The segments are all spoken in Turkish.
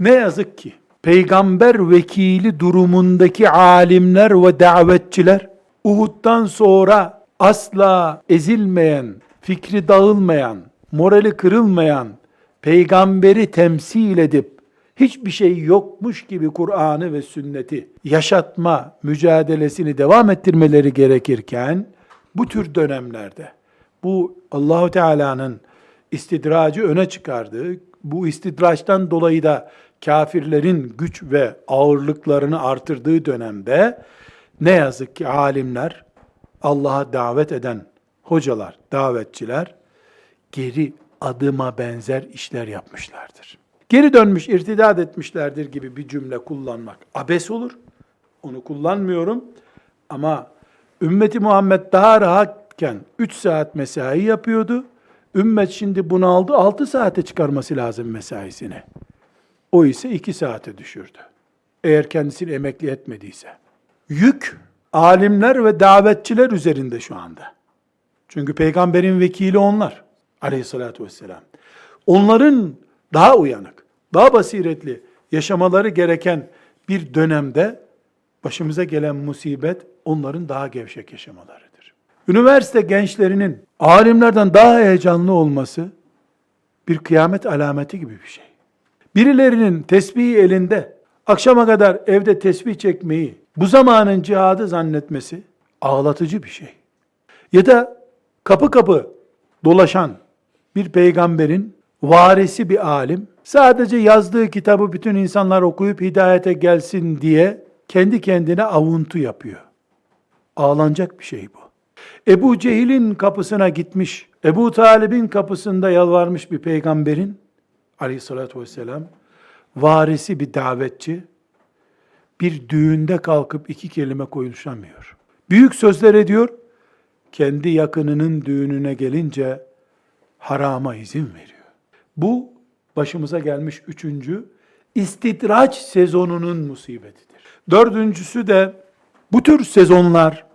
Ne yazık ki peygamber vekili durumundaki alimler ve davetçiler Uhud'dan sonra asla ezilmeyen, fikri dağılmayan, morali kırılmayan peygamberi temsil edip hiçbir şey yokmuş gibi Kur'an'ı ve sünneti yaşatma mücadelesini devam ettirmeleri gerekirken bu tür dönemlerde bu Allahu Teala'nın istidracı öne çıkardığı, bu istidraçtan dolayı da kafirlerin güç ve ağırlıklarını artırdığı dönemde ne yazık ki alimler, Allah'a davet eden hocalar, davetçiler geri adıma benzer işler yapmışlardır. Geri dönmüş, irtidat etmişlerdir gibi bir cümle kullanmak abes olur. Onu kullanmıyorum. Ama ümmeti Muhammed daha rahatken 3 saat mesai yapıyordu. Ümmet şimdi bunu aldı 6 saate çıkarması lazım mesaisini. O ise 2 saate düşürdü. Eğer kendisini emekli etmediyse. Yük alimler ve davetçiler üzerinde şu anda. Çünkü peygamberin vekili onlar. Aleyhissalatü vesselam. Onların daha uyanık, daha basiretli yaşamaları gereken bir dönemde başımıza gelen musibet onların daha gevşek yaşamalarıdır. Üniversite gençlerinin alimlerden daha heyecanlı olması bir kıyamet alameti gibi bir şey. Birilerinin tesbihi elinde akşama kadar evde tesbih çekmeyi bu zamanın cihadı zannetmesi ağlatıcı bir şey. Ya da kapı kapı dolaşan bir peygamberin varisi bir alim sadece yazdığı kitabı bütün insanlar okuyup hidayete gelsin diye kendi kendine avuntu yapıyor. Ağlanacak bir şey bu. Ebu Cehil'in kapısına gitmiş, Ebu Talib'in kapısında yalvarmış bir peygamberin aleyhissalatü vesselam varisi bir davetçi bir düğünde kalkıp iki kelime konuşamıyor. Büyük sözler ediyor, kendi yakınının düğününe gelince harama izin veriyor. Bu başımıza gelmiş üçüncü istidraç sezonunun musibetidir. Dördüncüsü de bu tür sezonlar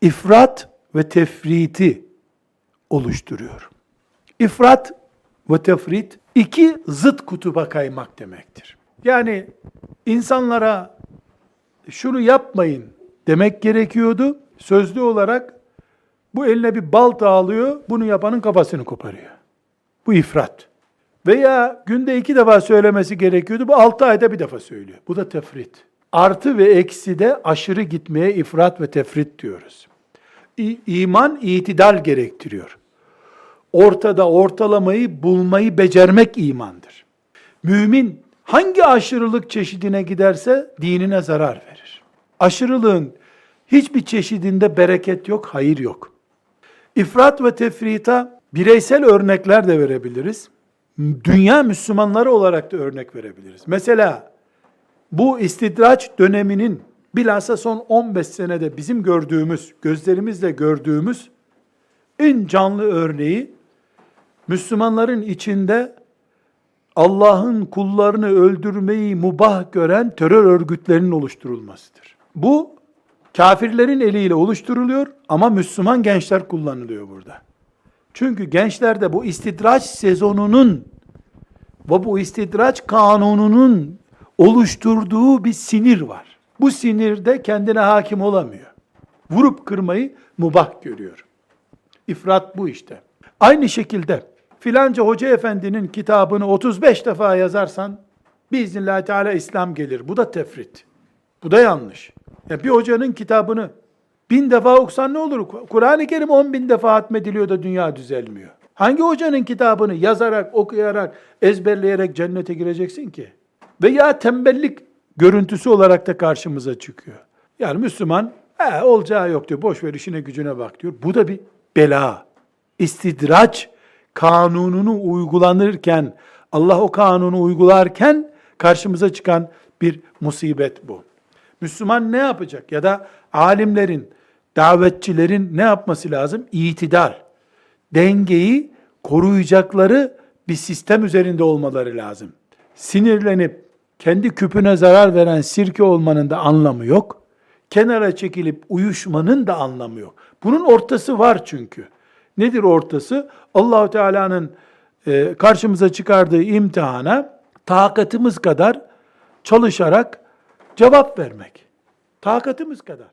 ifrat ve tefriti oluşturuyor. İfrat ve tefrit iki zıt kutuba kaymak demektir. Yani insanlara şunu yapmayın demek gerekiyordu. Sözlü olarak bu eline bir balta alıyor, bunu yapanın kafasını koparıyor. Bu ifrat. Veya günde iki defa söylemesi gerekiyordu, bu altı ayda bir defa söylüyor. Bu da tefrit. Artı ve eksi de aşırı gitmeye ifrat ve tefrit diyoruz. İman itidal gerektiriyor. Ortada ortalamayı bulmayı becermek imandır. Mümin hangi aşırılık çeşidine giderse dinine zarar verir. Aşırılığın hiçbir çeşidinde bereket yok, hayır yok. İfrat ve tefrita bireysel örnekler de verebiliriz. Dünya Müslümanları olarak da örnek verebiliriz. Mesela bu istidraç döneminin bilhassa son 15 senede bizim gördüğümüz, gözlerimizle gördüğümüz en canlı örneği Müslümanların içinde Allah'ın kullarını öldürmeyi mubah gören terör örgütlerinin oluşturulmasıdır. Bu kafirlerin eliyle oluşturuluyor ama Müslüman gençler kullanılıyor burada. Çünkü gençlerde bu istidraç sezonunun ve bu istidraç kanununun oluşturduğu bir sinir var. Bu sinirde kendine hakim olamıyor. Vurup kırmayı mubah görüyor. İfrat bu işte. Aynı şekilde filanca hoca efendinin kitabını 35 defa yazarsan biiznillahü teala İslam gelir. Bu da tefrit. Bu da yanlış. Ya bir hocanın kitabını bin defa okusan ne olur? Kur'an-ı Kerim 10 bin defa hatmediliyor da dünya düzelmiyor. Hangi hocanın kitabını yazarak, okuyarak, ezberleyerek cennete gireceksin ki? Veya tembellik görüntüsü olarak da karşımıza çıkıyor. Yani Müslüman, he, olacağı yok diyor, boş ver işine gücüne bak diyor. Bu da bir bela. İstidraç kanununu uygulanırken, Allah o kanunu uygularken karşımıza çıkan bir musibet bu. Müslüman ne yapacak? Ya da alimlerin, davetçilerin ne yapması lazım? İtidal. Dengeyi koruyacakları bir sistem üzerinde olmaları lazım. Sinirlenip kendi küpüne zarar veren sirke olmanın da anlamı yok. Kenara çekilip uyuşmanın da anlamı yok. Bunun ortası var çünkü. Nedir ortası? Allahu Teala'nın e, karşımıza çıkardığı imtihana Takatımız kadar çalışarak cevap vermek. Takatımız kadar.